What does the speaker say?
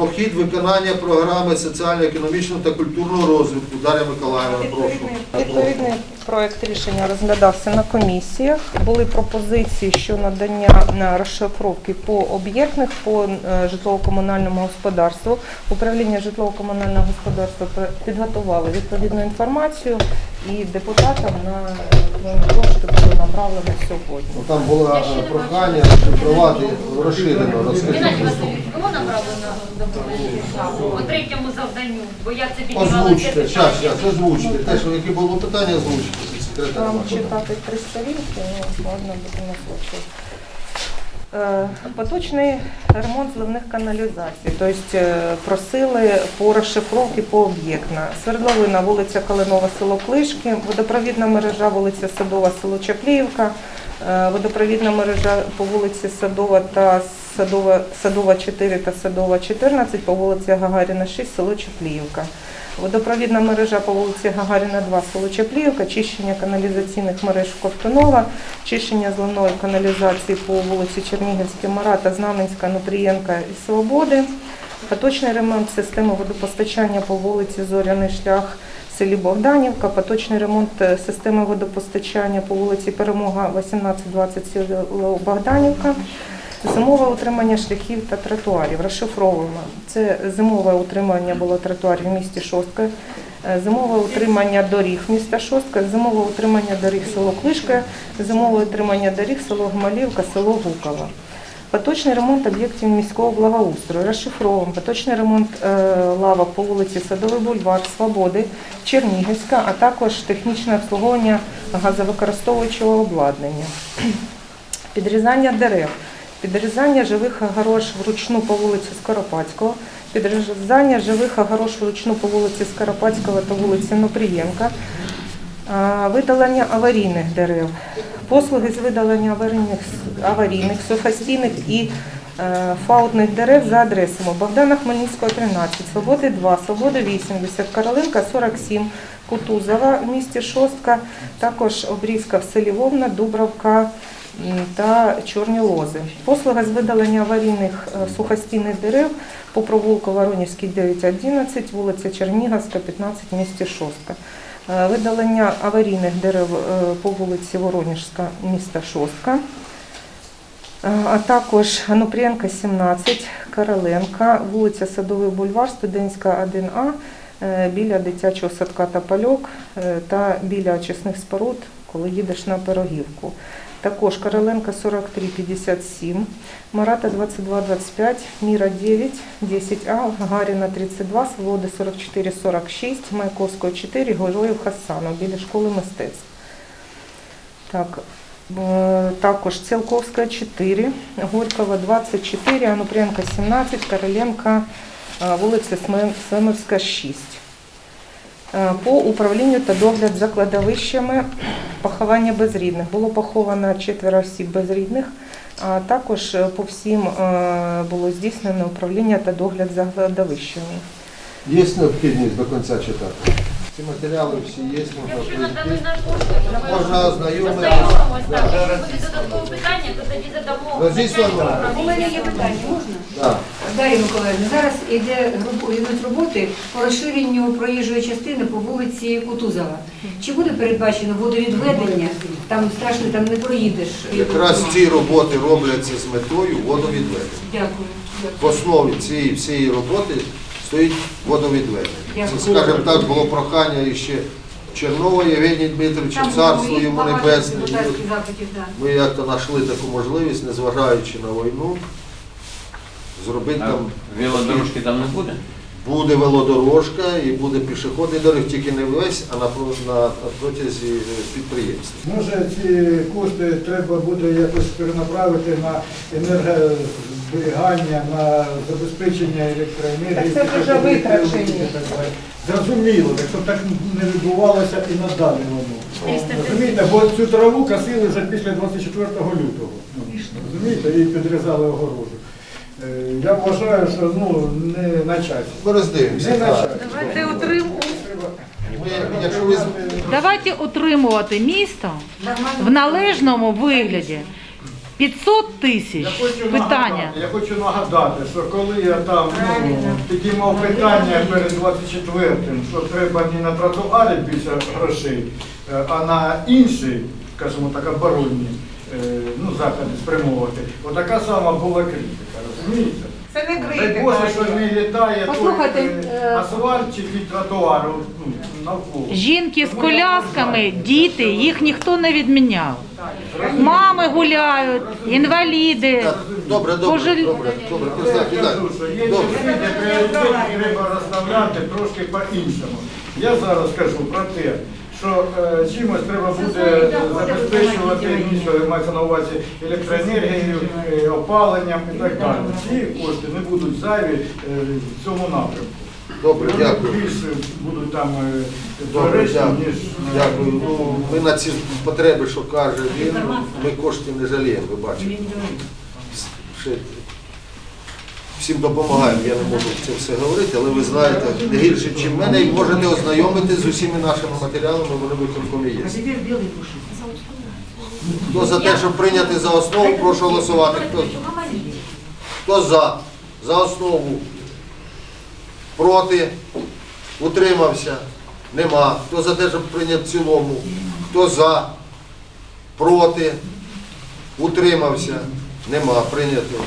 Про хід виконання програми соціально-економічного та культурного розвитку. Дар'я Миколаївна, прошу. Відповідний, проект рішення розглядався на комісіях. Були пропозиції щодо надання на розшифровки по об'єктних по е, житлово-комунальному господарству. Управління житлово-комунального господарства підготували відповідну інформацію і депутатам на кошти було направлено сьогодні. Ну, Там було е, прохання провати розширено. Геннадій. Васильович, було направлено по третьому завданню, бо я це піднімала. Озвучте, зараз, зараз, озвучте. Те, що яке було питання, озвучте. Секретар. Там читати три сторінки, ну, можна буде на случай. Е, Поточний ремонт зливних каналізацій, тобто е, просили по розшифровці по об'єктна. Свердловина, вулиця Калинова, село Клишки, водопровідна мережа, вулиця Садова, село Чапліївка, водопровідна мережа по вулиці Садова та Садова, Садова 4 та Садова 14 по вулиці Гагаріна 6, село Чапліївка. Водопровідна мережа по вулиці Гагаріна 2, село Чапліївка, чищення каналізаційних мереж Ковтунова, чищення зливної каналізації по вулиці Чернігівська, Марата, Знаменська, Нутрієнка і Свободи, поточний ремонт системи водопостачання по вулиці Зоряний шлях в селі Богданівка, поточний ремонт е, системи водопостачання по вулиці Перемога 18-20 село Богданівка, Зимове утримання шляхів та тротуарів. Розшифровуємо. Це зимове утримання було тротуарів в місті Шостка, е, зимове утримання доріг міста Шостка, зимове утримання доріг село Клишка, зимове утримання доріг село Гмалівка, село Гуково. Поточний ремонт об'єктів міського благоустрою. Розшифровуємо. Поточний ремонт е, лавок по вулиці Садовий бульвар, Свободи, Чернігівська, а також технічне обслуговування газовикористовуючого обладнання. Підрізання дерев, підрізання живих огорож вручну по вулиці Скоропадського, підрізання живих огорож вручну по вулиці Скоропадського та вулиці Нопрієнка, видалення аварійних дерев, послуги з видалення аварійних, аварійних сухостійних і е, фаутних дерев за адресами Богдана Хмельницького, 13, Свободи 2, Свободи 80, Каролинка 47, Кутузова в місті Шостка, також Обрізка в селі Вовна, Дубравка та Чорні Лози. Послуга з видалення аварійних е, сухостійних дерев по провулку Воронівський 911, вулиця Чернігівська, 15, місті Шостка. Е, Видалення аварійних дерев е, по вулиці Воронежська, міста Шостка. Е, А також Анупрієнка, 17, Короленка, вулиця Садовий бульвар, Студентська 1А, е, біля дитячого садка та пальок та біля очисних споруд, коли їдеш на Пирогівку. Також Короленка 4357, Марата 2225, Міра 9, 10А, Гагаріна 32, Свободи 4446, Маяковського 4, Героїв Хасанов біля школи мистецтв. Так, е, також Цілковська 4, Горького 24, Анупренка 17, Короленка, е, вулиця Семерська 6. Е, По управлінню та догляд за кладовищами поховання безрідних. Було поховано четверо осіб безрідних, а також е, по всім е, було здійснено управління та догляд за кладовищами. Є необхідність до кінця читати. Ці матеріали всі є, можна Якщо надамо прийти. на кошти, Можна ознайомитися. буде додаткове питання, то тоді задамо. Розіслано. У мене є питання, можна? Дар'я Миколаївна, зараз роб- йдуть роботи по розширенню проїжджої частини по вулиці Кутузова. Чи буде передбачено водовідведення? Там страшно, там не проїдеш. Якраз ці роботи робляться з метою водовідведення. Дякую. В основі цієї всієї роботи стоїть водовідведення. Скажімо так, було прохання іще Чернова Євгенія Дмитровича, Там царство йому небесне. Ми як-то знайшли таку можливість, незважаючи на війну, зробити там велодорожки там не буде? буде велодорожка і буде пішохідний доріг, тільки не весь, а на, про- на, на протязі е, підприємств. Може, ці кошти треба буде якось перенаправити на енергозберігання, на забезпечення електроенергії. Так це вже витрачені. Зрозуміло, так щоб так не відбувалося і надалі воно. Розумієте, бо цю траву косили вже після 24 лютого. Ну, Розумієте, і підрізали огорожу. Е, Я вважаю, що ну, не на часі. Ми роздивимося. Не на часі. Давайте отрим... Ми, якщо ви Давайте утримувати місто в належному вигляді. 500 тисяч. Я хочу, Питання. нагадати, я хочу нагадати, що коли я там ну, підіймав питання перед 24-м, що треба не на тротуарі більше грошей, е, а на інші, скажімо так, оборонні е, ну, заходи спрямовувати. Отака сама була критика, розумієте? Це не Дай критика. Боже, що не літає той Послухайте, е, е, асфальт чи від тротуару ну, навколо. Жінки з колясками, діти, їх ніхто не відміняв. Мами гуляють, інваліди. Добре, добре, добре, добре, Я кажу, що є Добре. де треба розставляти трошки по-іншому. Я зараз кажу про те, що е, чимось треба буде забезпечувати місто, мається на увазі електроенергією, е, опаленням і так далі. Ці кошти не будуть зайві е, в цьому напрямку. Добре, Вони дякую. більше будуть там е, Добре, доречні, дякую. ніж Дякую. Ну, ми на ці потреби, що каже він, ми коштів не жаліємо, ви бачите. Ще всім допомагаємо, я не можу це все говорити, але ви знаєте, не гірше, ніж мене, і можете ознайомитись з усіма нашими матеріалами, вони виконкомі є. Хто за те, щоб прийняти за основу, прошу голосувати. Хто, хто за? За основу. Проти? Утримався? Нема. Хто за те, щоб прийняти в цілому? Хто за? Проти? Утримався? Нема. Прийнято.